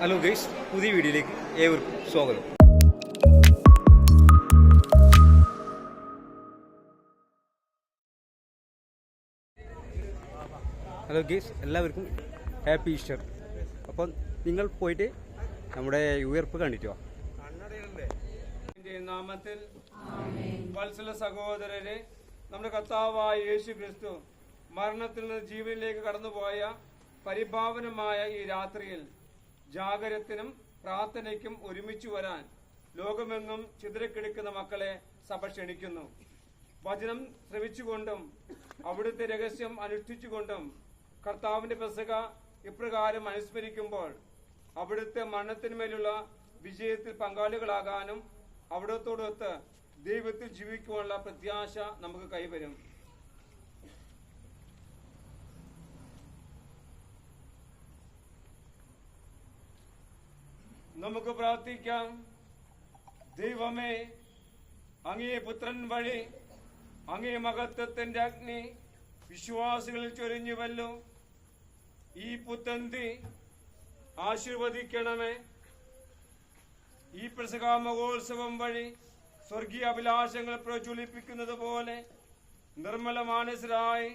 Hello guys പുതിയ വീഡിയോയിലേക്ക് ഏവർക്കും സ്വാഗതം. ഹലോ ഗൈസ് എല്ലാവർക്കും ഹാപ്പി ഈസ്റ്റർ. അപ്പം നിങ്ങൾ പോയിട്ട് നമ്മുടെ ഉയർപ്പ് കണ്ടിട്ട്? നാമത്തിൽ വത്സല സഹോദരരെ നമ്മുടെ കർത്താവായ യേശു ക്രിസ്തു മരണത്തിൽ നിന്ന് ജീവനിലേക്ക് കടന്നുപോയ പരിഭാവനമായ ഈ രാത്രിയിൽ ജാഗരത്തിനും പ്രാർത്ഥനയ്ക്കും ഒരുമിച്ചു വരാൻ ലോകമെങ്ങും ചിതറിക്കിടക്കുന്ന മക്കളെ സഭ ക്ഷണിക്കുന്നു. വചനം ശ്രമിച്ചുകൊണ്ടും അവിടുത്തെ രഹസ്യം അനുഷ്ഠിച്ചുകൊണ്ടും കർത്താവിന്റെ പെസക ഇപ്രകാരം അനുസ്മരിക്കുമ്പോൾ അവിടുത്തെ മരണത്തിന്മേലുള്ള വിജയത്തിൽ പങ്കാളികളാകാനും അവിടത്തോടൊത്ത് ദൈവത്തിൽ ജീവിക്കുവാനുള്ള പ്രത്യാശ നമുക്ക് കൈവരും. നമുക്ക് പ്രാർത്ഥിക്കാം. ദൈവമേ അങ്ങേ പുത്രൻ വഴി അങ്ങേ മഹത്വത്തിന്റെ അഗ്നി വിശ്വാസികളിൽ ചൊരിഞ്ഞുവല്ലോ. ഈ പുത്തന്തി ആശീർവദിക്കണമേ. ഈ പ്രസകാ മഹോത്സവം വഴി സ്വർഗീയ അഭിലാഷങ്ങൾ പ്രജ്വലിപ്പിക്കുന്നത് പോലെ നിർമ്മല മാനസരായി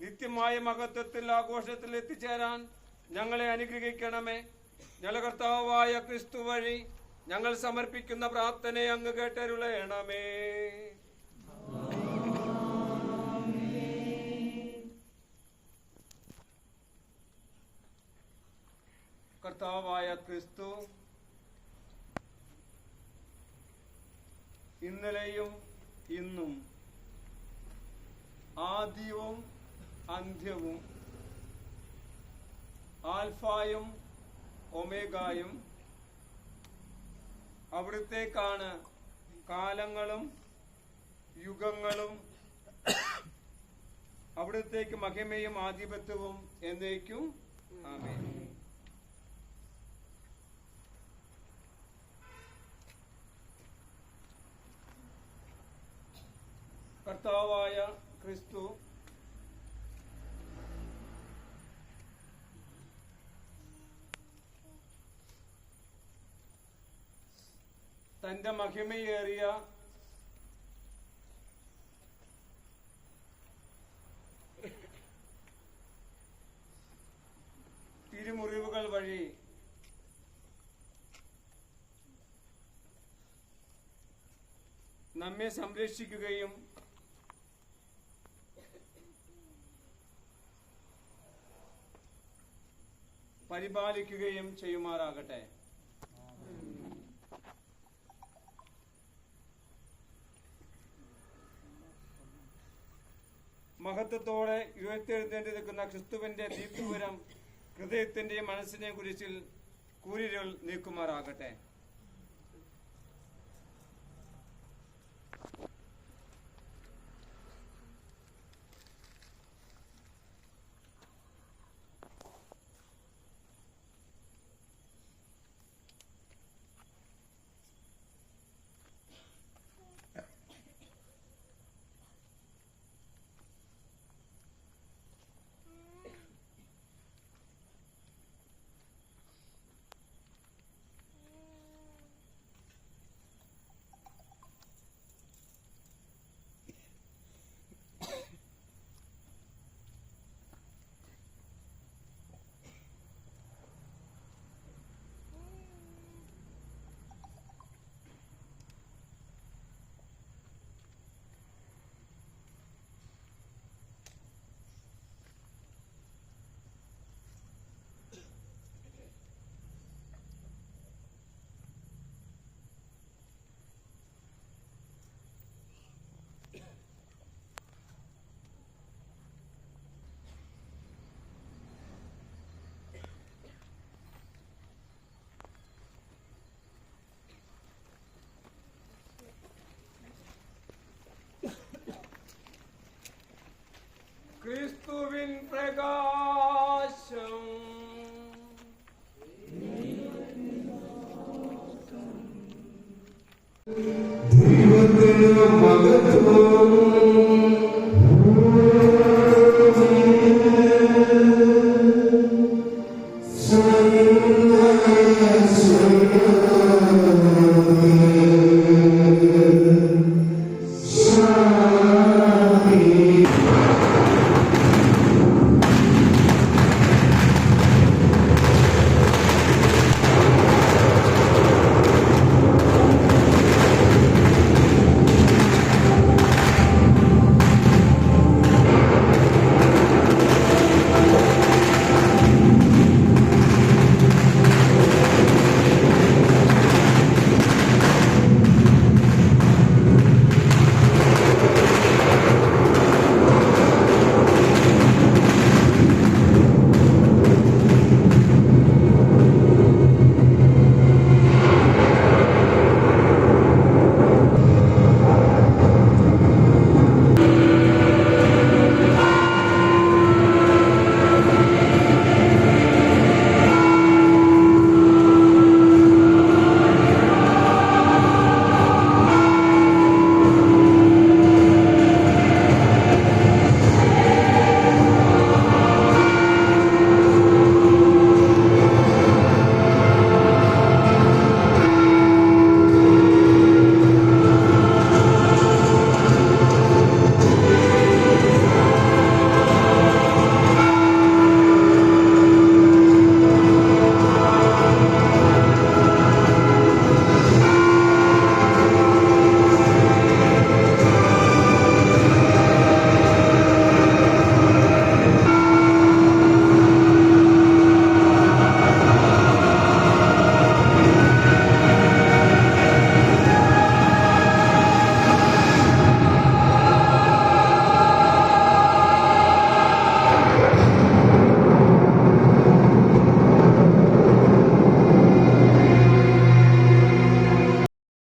നിത്യമായ മഹത്വത്തിൽ ആഘോഷത്തിൽ എത്തിച്ചേരാൻ ഞങ്ങളെ അനുഗ്രഹിക്കണമേ. ഞങ്ങളുടെ കർത്താവായ ക്രിസ്തു വഴി ഞങ്ങൾ സമർപ്പിക്കുന്ന പ്രാർത്ഥനയെ അങ്ങ് കേട്ടരുളയണമേ. കർത്താവായ ക്രിസ്തു ഇന്നലെയും ഇന്നും ആദ്യവും അന്ത്യവും ആൽഫായും ഒമേഗായും അവിടുത്തേക്കാണ് കാലങ്ങളും യുഗങ്ങളും അവിടത്തേക്ക് മഹിമയും ആധിപത്യവും എന്നേക്കും ആമേൻ. കർത്താവായ ക്രിസ്തു തന്റെ മഹിമയേറിയ തിരുമുറിവുകൾ വഴി നമ്മെ സംരക്ഷിക്കുകയും പരിപാലിക്കുകയും ചെയ്യുമാറാകട്ടെ. മഹത്വത്തോടെ ഉയർത്തെഴുന്നേറ്റിരിക്കുന്ന ക്രിസ്തുവിന്റെ ദീപ്തിപുരം ഹൃദയത്തിന്റെയും മനസ്സിനെയും കുറിച്ചിൽ കൂരിരുൾ നീക്കുമാറാകട്ടെ. மகத்துவ